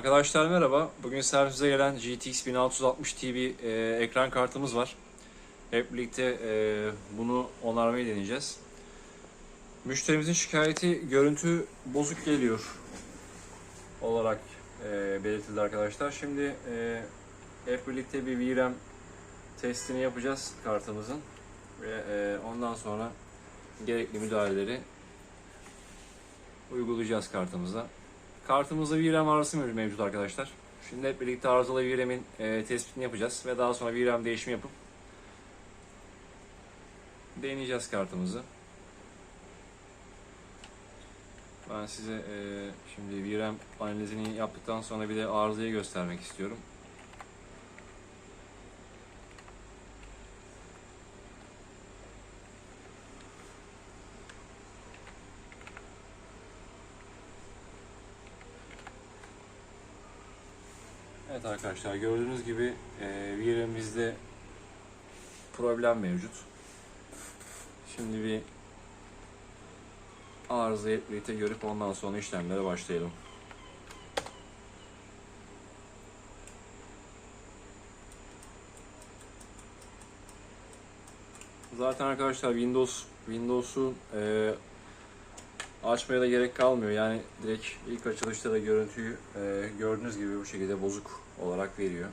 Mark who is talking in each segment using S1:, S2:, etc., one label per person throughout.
S1: Arkadaşlar merhaba. Bugün servise gelen GTX 1660 Ti e, ekran kartımız var. Hep birlikte e, bunu onarmayı deneyeceğiz. Müşterimizin şikayeti görüntü bozuk geliyor olarak e, belirtildi arkadaşlar. Şimdi e, hep birlikte bir VRAM testini yapacağız kartımızın ve e, ondan sonra gerekli müdahaleleri uygulayacağız kartımıza. Kartımızda VRAM arızası mevcut arkadaşlar. Şimdi hep birlikte arızalı VRAM'in e, tespitini yapacağız ve daha sonra VRAM değişimi yapıp deneyeceğiz kartımızı. Ben size e, şimdi VRAM analizini yaptıktan sonra bir de arızayı göstermek istiyorum. Evet arkadaşlar gördüğünüz gibi e, VRAM'imizde problem mevcut. Şimdi bir arızayı birlikte görüp ondan sonra işlemlere başlayalım. Zaten arkadaşlar Windows Windows'u e, açmaya da gerek kalmıyor. Yani direkt ilk açılışta da görüntüyü e, gördüğünüz gibi bu şekilde bozuk olarak veriyor.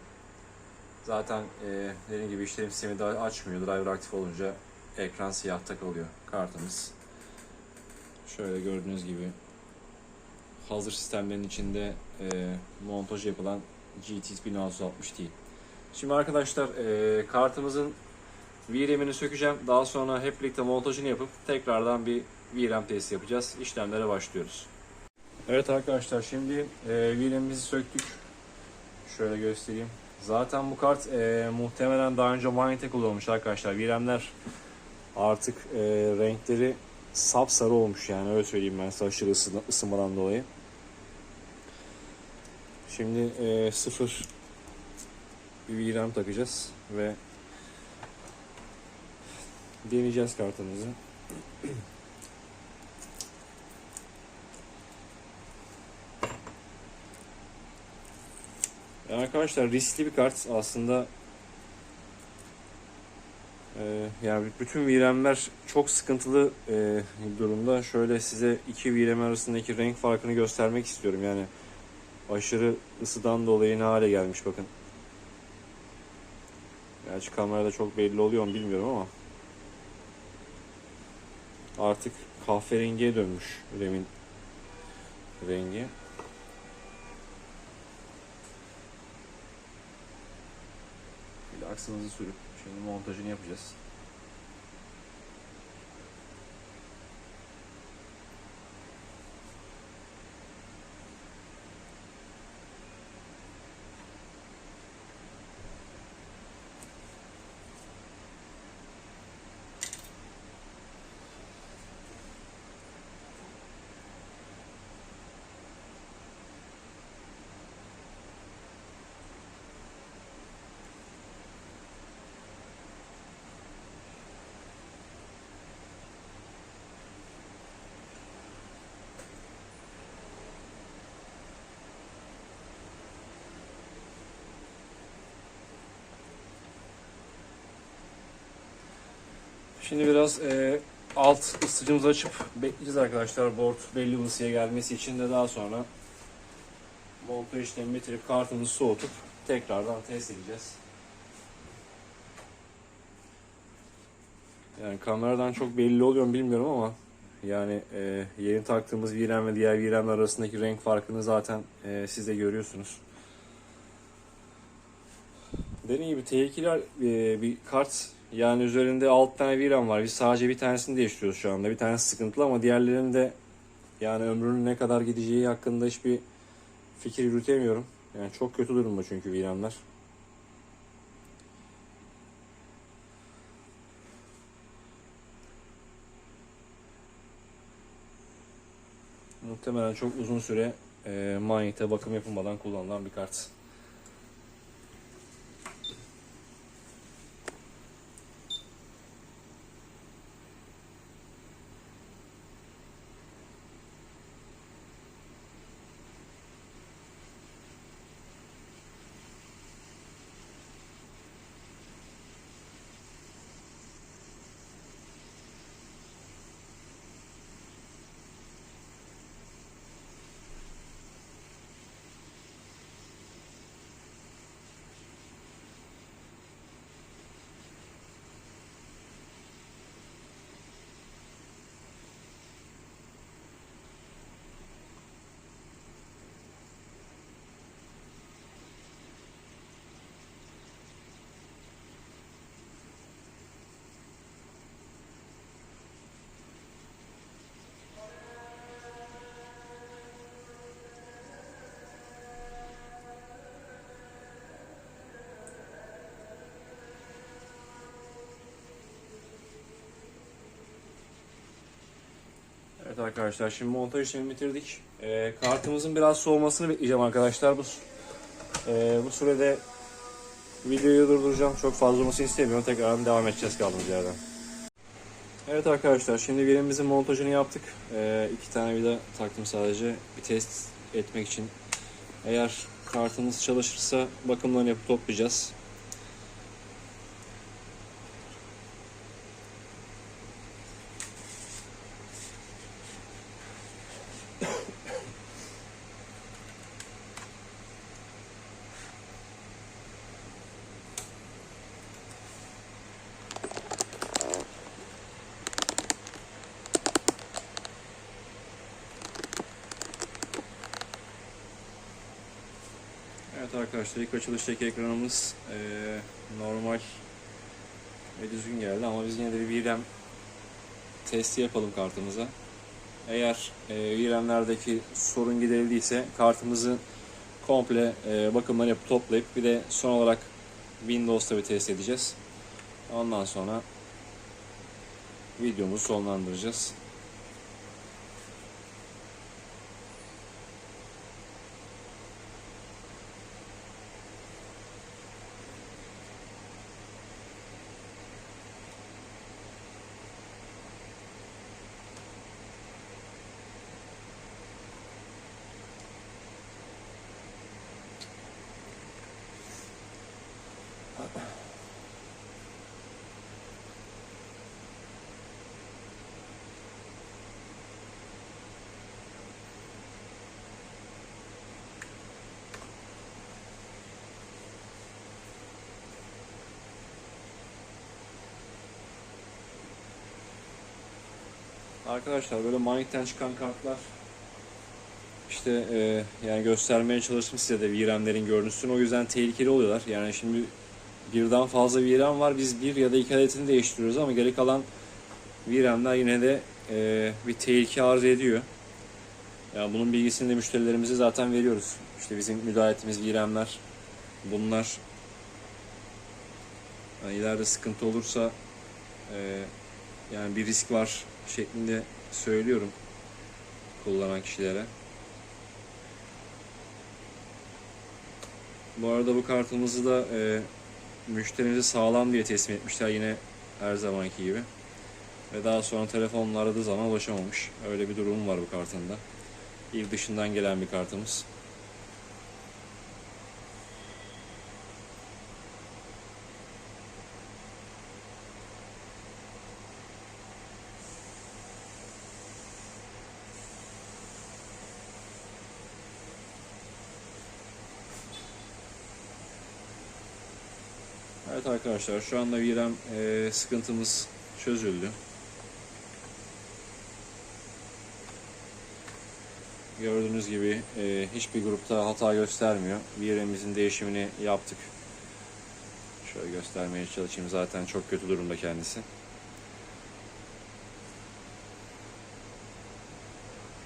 S1: Zaten e, dediğim gibi işletim sistemi daha açmıyor. Driver aktif olunca ekran siyahta kalıyor kartımız. Şöyle gördüğünüz gibi hazır sistemlerin içinde e, montaj yapılan GTX 1660 Ti. Şimdi arkadaşlar e, kartımızın VRAM'ini sökeceğim. Daha sonra hep birlikte montajını yapıp tekrardan bir VRAM testi yapacağız. İşlemlere başlıyoruz. Evet arkadaşlar şimdi e, VRAM'imizi söktük. Şöyle göstereyim. Zaten bu kart e, muhtemelen daha önce manyete kullanılmış arkadaşlar. VRAM'ler artık e, renkleri sapsarı olmuş yani öyle söyleyeyim ben size aşırı ısı, ısınmadan dolayı. Şimdi e, sıfır bir VRAM takacağız ve deneyeceğiz kartımızı. Yani arkadaşlar riskli bir kart aslında. Ee, yani bütün VRAM'ler çok sıkıntılı e, durumda. Şöyle size iki VRAM arasındaki renk farkını göstermek istiyorum. Yani aşırı ısıdan dolayı ne hale gelmiş bakın. Gerçi kamerada çok belli oluyor mu bilmiyorum ama artık kahverengiye dönmüş RAM'in rengi. Bir de aksımızı sürüp şimdi montajını yapacağız. Şimdi biraz e, alt ısıtıcımızı açıp bekleyeceğiz arkadaşlar. Board belli ısıya gelmesi için de daha sonra montaj işlemi bitirip kartımızı soğutup tekrardan test edeceğiz. Yani kameradan çok belli oluyor mu bilmiyorum ama yani e, yeni taktığımız VRAM ve diğer VRAM arasındaki renk farkını zaten e, siz de görüyorsunuz. Dediğim gibi tehlikeli e, bir kart yani üzerinde 6 tane VRAM var. Biz sadece bir tanesini değiştiriyoruz şu anda. Bir tanesi sıkıntılı ama diğerlerinin de yani ömrünün ne kadar gideceği hakkında hiçbir fikir yürütemiyorum. Yani çok kötü durumda çünkü VRAM'ler. Muhtemelen çok uzun süre e, manyete bakım yapılmadan kullanılan bir kart. Arkadaşlar şimdi montaj işlemini bitirdik. Ee, kartımızın biraz soğumasını bekleyeceğim arkadaşlar. Bu ee, bu sürede videoyu durduracağım. Çok fazla olmasını istemiyorum. Tekrar devam edeceğiz kaldığımız yerden. Evet arkadaşlar şimdi birimizin montajını yaptık. Ee, iki tane vida taktım sadece bir test etmek için. Eğer kartımız çalışırsa bakımlarını yapıp toplayacağız. Evet arkadaşlar ilk açılıştaki ekranımız eee, normal ve düzgün geldi ama biz yine de bir VRAM testi yapalım kartımıza. Eğer eee VRAM'lerdeki sorun giderildiyse kartımızı komple eee bakımları yapıp toplayıp bir de son olarak Windows'ta bir test edeceğiz. Ondan sonra videomuzu sonlandıracağız. Arkadaşlar böyle manyetten çıkan kartlar işte e, yani göstermeye çalıştım size de VRAM'lerin görüntüsünü. O yüzden tehlikeli oluyorlar. Yani şimdi birden fazla VRAM var. Biz bir ya da iki adetini değiştiriyoruz ama geri kalan VRAM'ler yine de e, bir tehlike arz ediyor. Yani bunun bilgisini de müşterilerimize zaten veriyoruz. İşte bizim müdahale ettiğimiz VRAM'ler bunlar yani ileride sıkıntı olursa e, yani bir risk var şeklinde söylüyorum kullanan kişilere. Bu arada bu kartımızı da e, müşterimize sağlam diye teslim etmişler yine her zamanki gibi. Ve daha sonra telefonla aradığı zaman ulaşamamış. Öyle bir durum var bu kartında. İl dışından gelen bir kartımız. Arkadaşlar şu anda VRAM e, sıkıntımız çözüldü. Gördüğünüz gibi e, hiçbir grupta hata göstermiyor. VRAM'imizin değişimini yaptık. Şöyle göstermeye çalışayım. Zaten çok kötü durumda kendisi.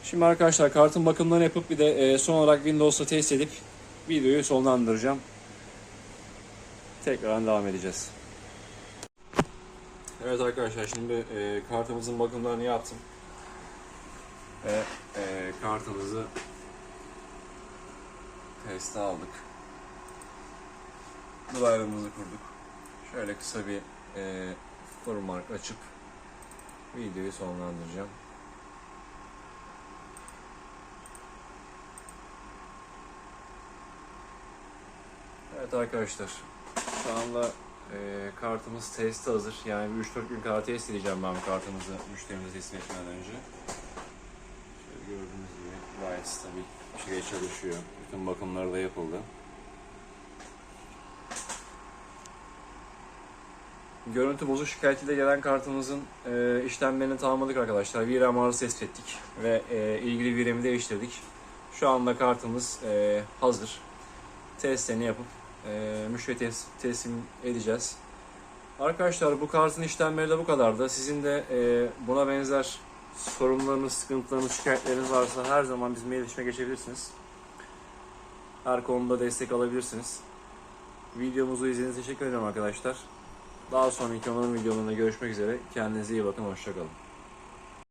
S1: Şimdi arkadaşlar kartın bakımlarını yapıp bir de e, son olarak Windows'ta test edip videoyu sonlandıracağım. Tekrardan devam edeceğiz. Evet arkadaşlar şimdi e, kartımızın bakımlarını yaptım. Ve e, kartımızı teste aldık. Driver'ımızı kurduk. Şöyle kısa bir e, mark açıp videoyu sonlandıracağım. Evet arkadaşlar şu anda e, kartımız testi hazır. Yani bir 3-4 gün kadar test edeceğim ben bu kartımızı müşterimize teslim etmeden önce. Şöyle gördüğünüz gibi gayet stabil bir çalışıyor. Bütün bakımları da yapıldı. Görüntü bozuk şikayetiyle gelen kartımızın e, işlemlerini tamamladık arkadaşlar. VRAM arızası tespit ettik ve e, ilgili VRAM'i değiştirdik. Şu anda kartımız e, hazır. Testlerini yapıp e, müşteri tes- teslim edeceğiz. Arkadaşlar bu kartın işlemleri de bu kadardı. Sizin de e, buna benzer sorunlarınız, sıkıntılarınız, şikayetleriniz varsa her zaman bizimle iletişime geçebilirsiniz. Her konuda destek alabilirsiniz. Videomuzu izlediğiniz için teşekkür ederim arkadaşlar. Daha sonraki onların videolarında görüşmek üzere. Kendinize iyi bakın. Hoşçakalın.